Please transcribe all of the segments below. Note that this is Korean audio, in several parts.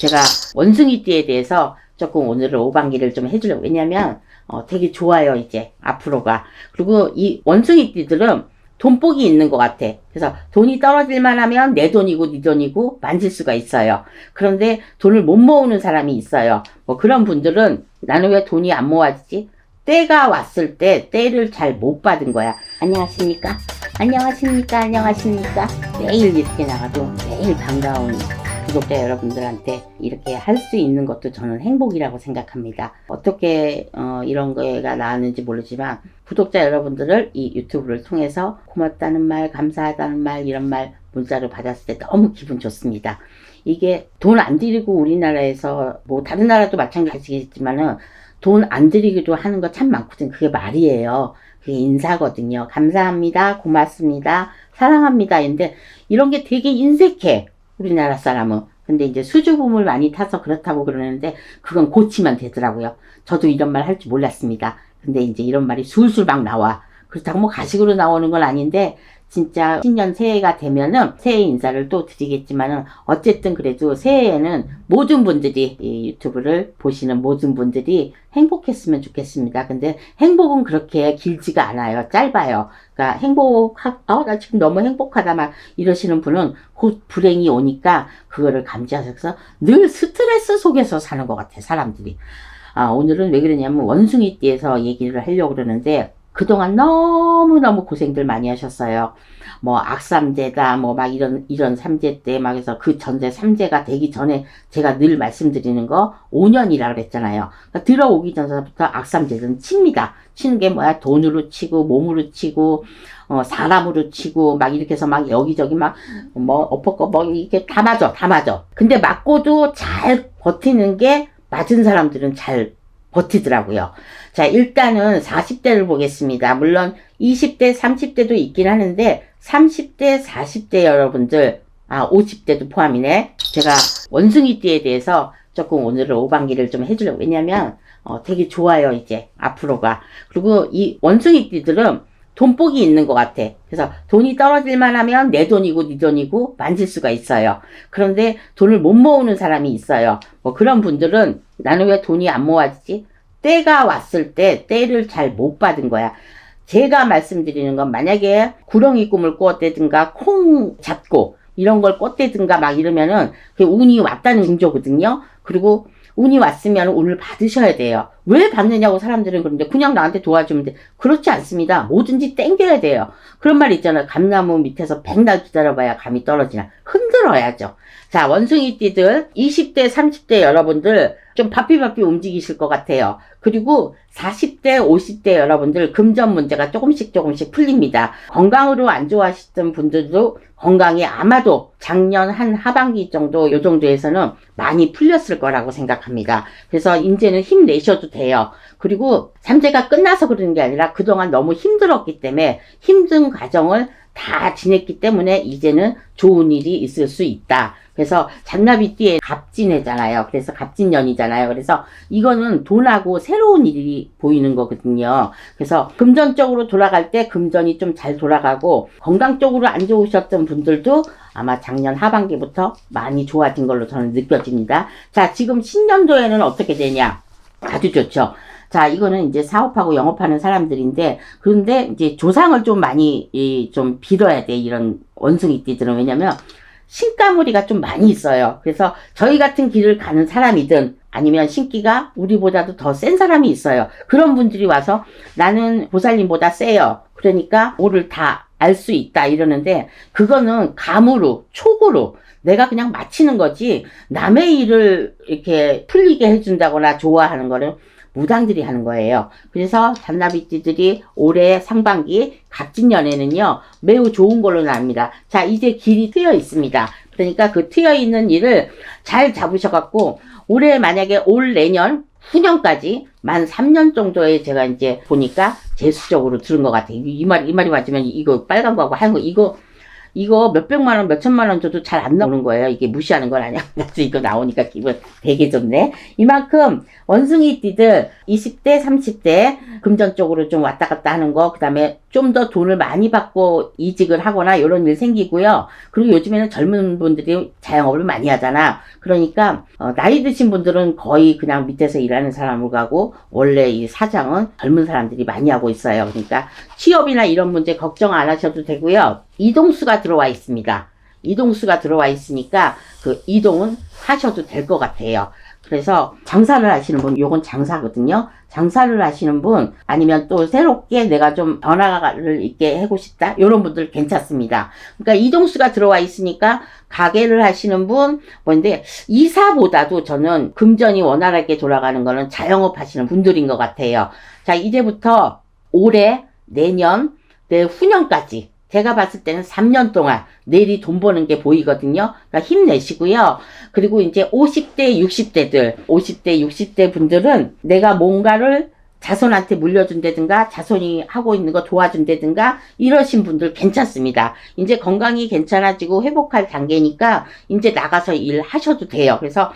제가 원숭이띠에 대해서 조금 오늘은 오방기를 좀 해주려고. 왜냐면, 어, 되게 좋아요, 이제, 앞으로가. 그리고 이 원숭이띠들은 돈복이 있는 것 같아. 그래서 돈이 떨어질만 하면 내 돈이고 네 돈이고 만질 수가 있어요. 그런데 돈을 못 모으는 사람이 있어요. 뭐 그런 분들은 나는 왜 돈이 안 모아지지? 때가 왔을 때 때를 잘 못 받은 거야. 안녕하십니까? 안녕하십니까? 안녕하십니까? 매일 이렇게 나가도 매일 반가운 구독자 여러분들한테 이렇게 할 수 있는 것도 저는 행복이라고 생각합니다. 어떻게 어, 이런 거가 나왔는지 모르지만 구독자 여러분들을 이 유튜브를 통해서 고맙다는 말, 감사하다는 말, 이런 말 문자로 받았을 때 너무 기분 좋습니다. 이게 돈 안 들이고 우리나라에서 뭐 다른 나라도 마찬가지겠지만은 돈 안 들이기도 하는 거 참 많거든. 그게 말이에요. 그게 인사거든요. 감사합니다. 고맙습니다. 사랑합니다. 근데 이런 게 되게 인색해. 우리나라 사람은. 근데 이제 수줍음을 많이 타서 그렇다고 그러는데 그건 고치면 되더라고요. 저도 이런 말 할 줄 몰랐습니다. 근데 이제 이런 말이 술술 막 나와. 그렇다고 뭐 가식으로 나오는 건 아닌데 진짜 신년 새해가 되면은 새해 인사를 또 드리겠지만은 어쨌든 그래도 새해에는 모든 분들이 이 유튜브를 보시는 모든 분들이 행복했으면 좋겠습니다. 근데 행복은 그렇게 길지가 않아요. 짧아요. 그러니까 행복하, 어, 나 지금 너무 행복하다 막 이러시는 분은 곧 불행이 오니까 그거를 감지하셔서 늘 스트레스 속에서 사는 것 같아요. 사람들이. 아, 오늘은 왜 그러냐면 원숭이띠에서 얘기를 하려고 그러는데 그동안 너무너무 고생들 많이 하셨어요. 뭐 악삼제다 뭐 막 이런 이런 삼제 때막 해서 그 전제 삼제가 되기 전에 제가 늘 말씀드리는 거 5년이라 그랬잖아요. 그러니까 들어오기 전부터 악삼제는 칩니다. 치는 게 뭐야 돈으로 치고 몸으로 치고 어 사람으로 치고 막 이렇게 해서 막 여기저기 막 뭐 엎어꺼 뭐 이렇게 다 맞아 다 맞아. 근데 맞고도 잘 버티는 게 맞은 사람들은 잘 버티더라고요. 자, 일단은 40대를 보겠습니다. 물론 20대, 30대도 있긴 하는데 30대, 40대 여러분들, 아, 50대도 포함이네. 제가 원숭이띠에 대해서 조금 오늘은 오방기를 좀 해주려고. 왜냐면, 어, 되게 좋아요, 이제, 앞으로가. 그리고 이 원숭이띠들은 돈복이 있는 것 같아. 그래서 돈이 떨어질만 하면 내 돈이고 네 돈이고 만질 수가 있어요. 그런데 돈을 못 모으는 사람이 있어요. 뭐 그런 분들은 나는 왜 돈이 안 모아지지? 때가 왔을 때 때를 잘 못 받은 거야. 제가 말씀드리는 건 만약에 구렁이 꿈을 꿨다든가 콩 잡고 이런 걸 꿨다든가 막 이러면은 그 운이 왔다는 징조거든요. 그리고 운이 왔으면 운을 받으셔야 돼요. 왜 받느냐고 사람들은 그런데 그냥 나한테 도와주면 돼. 그렇지 않습니다. 뭐든지 땡겨야 돼요. 그런 말 있잖아요. 감나무 밑에서 백날 기다려봐야 감이 떨어지나. 흔들어야죠. 자, 원숭이띠들 20대, 30대 여러분들 좀 바삐바삐 움직이실 것 같아요. 그리고 40대, 50대 여러분들 금전 문제가 조금씩 조금씩 풀립니다. 건강으로 안 좋아하시던 분들도 건강이 아마도 작년 한 하반기 정도 요 정도에서는 많이 풀렸을 거라고 생각합니다. 그래서 이제는 힘내셔도 돼요. 그리고 삼재가 끝나서 그러는 게 아니라 그동안 너무 힘들었기 때문에 힘든 과정을 다 지냈기 때문에 이제는 좋은 일이 있을 수 있다. 그래서 잔나비띠에 갑진해잖아요. 그래서 갑진년이잖아요. 그래서 이거는 돈하고 새로운 일이 보이는 거거든요. 그래서 금전 쪽으로 돌아갈 때 금전이 좀 잘 돌아가고 건강 쪽으로 안 좋으셨던 분들도 아마 작년 하반기부터 많이 좋아진 걸로 저는 느껴집니다. 자, 지금 신년도에는 어떻게 되냐? 아주 좋죠. 자, 이거는 이제 사업하고 영업하는 사람들인데, 그런데 이제 조상을 좀 많이, 이, 좀 빌어야 돼, 이런 원숭이 띠들은. 왜냐면, 신가무리가 좀 많이 있어요. 그래서 저희 같은 길을 가는 사람이든, 아니면 신기가 우리보다도 더 센 사람이 있어요. 그런 분들이 와서 나는 보살님보다 세요. 그러니까 오를 다 알 수 있다 이러는데 그거는 감으로 촉으로 내가 그냥 마치는 거지 남의 일을 이렇게 풀리게 해준다거나 좋아하는 거는 무당들이 하는 거예요. 그래서 잔나비띠들이 올해 상반기 갑진년에는요 매우 좋은 걸로 나옵니다. 자 이제 길이 트여 있습니다. 그러니까 그 트여 있는 일을 잘 잡으셔갖고 올해 만약에 올 내년 후년까지 만 3년 정도에 제가 이제 보니까 재수적으로 들은 것 같아요. 이 말, 이 말이 맞으면 이거 빨간 거하고 하얀 거, 이거 이거 몇백만 원, 몇천만 원 줘도 잘 안 나오는 거예요. 이게 무시하는 건 아니야. 그래서 이거 나오니까 기분 되게 좋네. 이만큼 원숭이띠들 20대, 30대 금전 쪽으로 좀 왔다 갔다 하는 거, 그 다음에 좀 더 돈을 많이 받고 이직을 하거나 이런 일 생기고요. 그리고 요즘에는 젊은 분들이 자영업을 많이 하잖아. 그러니까 어, 나이 드신 분들은 거의 그냥 밑에서 일하는 사람으로 가고 원래 이 사장은 젊은 사람들이 많이 하고 있어요. 그러니까 취업이나 이런 문제 걱정 안 하셔도 되고요. 이동수가 들어와 있습니다. 이동수가 들어와 있으니까 그 이동은 하셔도 될 것 같아요. 그래서 장사를 하시는 분, 요건 장사거든요. 장사를 하시는 분, 아니면 또 새롭게 내가 좀 변화를 있게 하고 싶다. 요런 분들 괜찮습니다. 그러니까 이동수가 들어와 있으니까 가게를 하시는 분, 뭔데, 이사보다도 저는 금전이 원활하게 돌아가는 거는 자영업 하시는 분들인 것 같아요. 자, 이제부터 올해, 내년, 내후년까지 제가 봤을 때는 3년 동안 내일이 돈 버는 게 보이거든요. 그러니까 힘내시고요. 그리고 이제 50대, 60대들, 50대, 60대 분들은 내가 뭔가를 자손한테 물려준다든가 자손이 하고 있는 거 도와준다든가 이러신 분들 괜찮습니다. 이제 건강이 괜찮아지고 회복할 단계니까 이제 나가서 일 하셔도 돼요. 그래서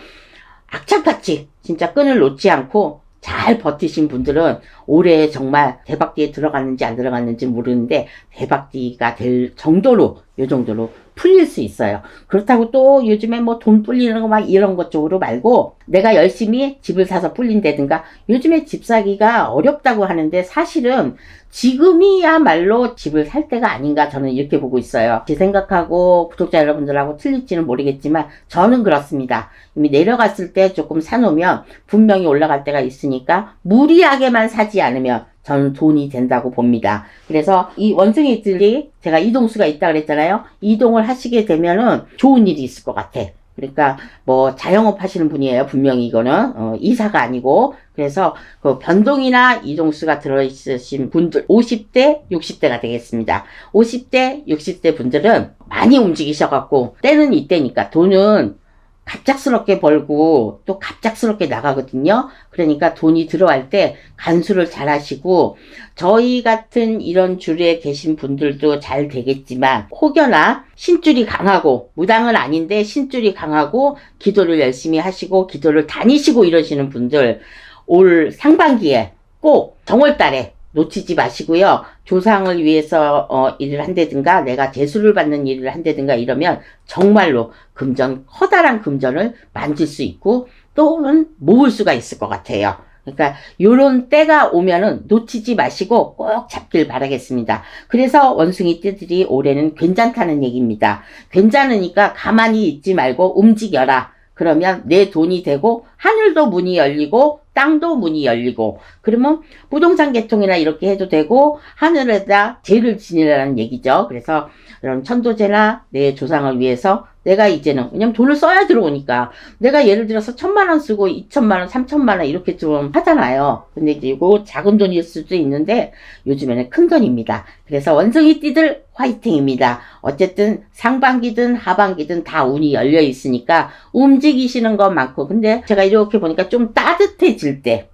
악착같이 진짜 끈을 놓지 않고 잘 버티신 분들은 올해 정말 대박띠에 들어갔는지 안 들어갔는지 모르는데 대박띠가 될 정도로 요 정도로 풀릴 수 있어요. 그렇다고 또 요즘에 뭐 돈 불리는 거 막 이런 것 쪽으로 말고 내가 열심히 집을 사서 불린다든가 요즘에 집 사기가 어렵다고 하는데 사실은 지금이야말로 집을 살 때가 아닌가 저는 이렇게 보고 있어요. 제 생각하고 구독자 여러분들하고 틀릴지는 모르겠지만 저는 그렇습니다. 이미 내려갔을 때 조금 사놓으면 분명히 올라갈 때가 있으니까 무리하게만 사지 않으면 저는 돈이 된다고 봅니다. 그래서 이 원숭이들이 제가 이동수가 있다 그랬잖아요. 이동을 하시게 되면은 좋은 일이 있을 것 같아. 그러니까 뭐 자영업 하시는 분이에요. 분명히 이거는 어, 이사가 아니고 그래서 그 변동이나 이동수가 들어있으신 분들 50대 60대가 되겠습니다. 50대 60대 분들은 많이 움직이셔갖고 때는 이때니까 돈은 갑작스럽게 벌고 또 갑작스럽게 나가거든요. 그러니까 돈이 들어갈 때 간수를 잘 하시고 저희 같은 이런 줄에 계신 분들도 잘 되겠지만 혹여나 신줄이 강하고 무당은 아닌데 신줄이 강하고 기도를 열심히 하시고 기도를 다니시고 이러시는 분들 올 상반기에 꼭 정월달에 놓치지 마시고요. 조상을 위해서 어, 일을 한다든가 내가 재수를 받는 일을 한다든가 이러면 정말로 금전 커다란 금전을 만질 수 있고 또는 모을 수가 있을 것 같아요. 그러니까 요런 때가 오면은 놓치지 마시고 꼭 잡길 바라겠습니다. 그래서 원숭이 띠들이 올해는 괜찮다는 얘기입니다. 괜찮으니까 가만히 있지 말고 움직여라. 그러면 내 돈이 되고 하늘도 문이 열리고 땅도 문이 열리고 그러면 부동산 개통이나 이렇게 해도 되고 하늘에다 죄를 지니라는 얘기죠. 그래서 그런 천도제나 내 조상을 위해서 내가 이제는 왜냐면 돈을 써야 들어오니까 내가 예를 들어서 천만 원 쓰고 이천만 원, 삼천만 원 이렇게 좀 하잖아요. 근데 이제 이거 작은 돈일 수도 있는데 요즘에는 큰 돈입니다. 그래서 원숭이 띠들 화이팅입니다. 어쨌든 상반기든 하반기든 다 운이 열려 있으니까 움직이시는 것 많고 근데 제가 이렇게 보니까 좀 따뜻해질 때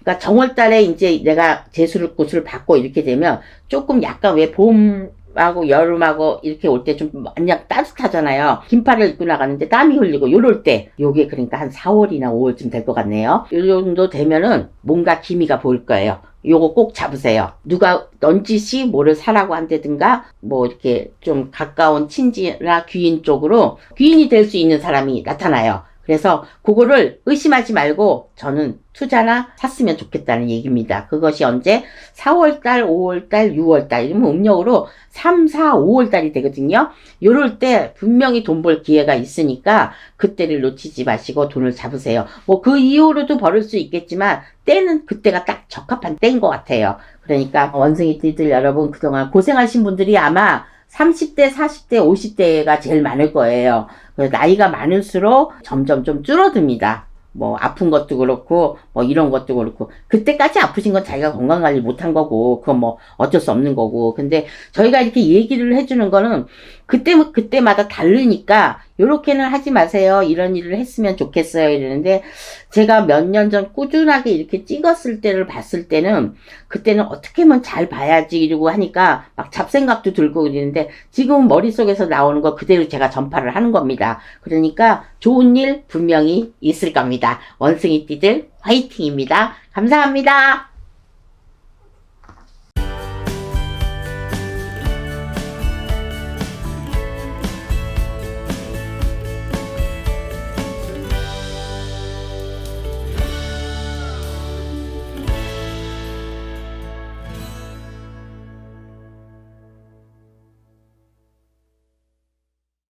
그러니까 정월달에 이제 내가 재수를 꽃을 받고 이렇게 되면 조금 약간 왜 봄 하고 여름하고 이렇게 올 때좀 완전 따뜻하잖아요. 긴팔을 입고 나가는데 땀이 흘리고 요럴 때 요게 그러니까 한 4월이나 5월쯤 될 것 같네요. 요 정도 되면은 뭔가 기미가 보일 거예요. 요거 꼭 잡으세요. 누가 넌지시 뭐를 사라고 한다든가 뭐 이렇게 좀 가까운 친지나 귀인 쪽으로 귀인이 될 수 있는 사람이 나타나요. 그래서 그거를 의심하지 말고 저는 투자나 샀으면 좋겠다는 얘기입니다. 그것이 언제 4월달, 5월달, 6월달 이러면 음력으로 3, 4, 5월달이 되거든요. 요럴 때 분명히 돈 벌 기회가 있으니까 그때를 놓치지 마시고 돈을 잡으세요. 뭐 그 이후로도 벌을 수 있겠지만 때는 그때가 딱 적합한 때인 것 같아요. 그러니까 원숭이 띠들 여러분 그동안 고생하신 분들이 아마 30대, 40대, 50대가 제일 많을 거예요. 그래서 나이가 많을수록 점점 좀 줄어듭니다. 뭐 아픈 것도 그렇고 뭐 이런 것도 그렇고 그때까지 아프신 건 자기가 건강 관리 못한 거고 그건 뭐 어쩔 수 없는 거고 근데 저희가 이렇게 얘기를 해주는 거는 그때 그때마다 다르니까 요렇게는 하지 마세요. 이런 일을 했으면 좋겠어요. 이러는데 제가 몇 년 전 꾸준하게 이렇게 찍었을 때를 봤을 때는 그때는 어떻게 하면 잘 봐야지 이러고 하니까 막 잡생각도 들고 그러는데 지금 머릿속에서 나오는 거 그대로 제가 전파를 하는 겁니다. 그러니까 좋은 일 분명히 있을 겁니다. 원숭이띠들 화이팅입니다. 감사합니다.